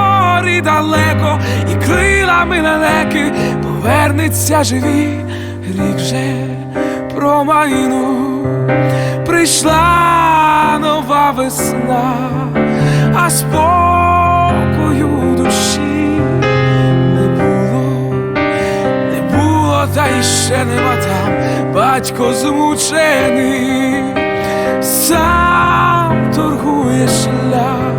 далеко, і крилами лелеки повернеться живі, рік вже промайнув, прийшла нова весна, а спокою душі не було. Не було, та й ще нема там. Батько змучений, сам торгує шлях,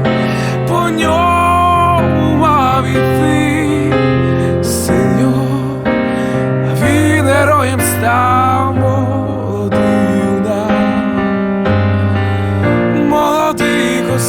по ньому мав іти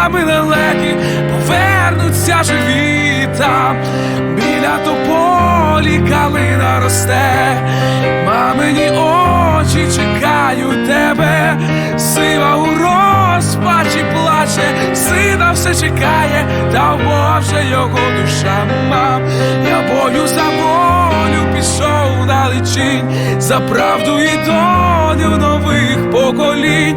крилами лелеки повернуться живі. Там, біля тополі калина росте, мамині очі чекають тебе, сива у розпачі плаче, сина все чекає, та вже його душа. Мам. Я бою за волю. Пішов далечінь, за правду і долю нових поколінь,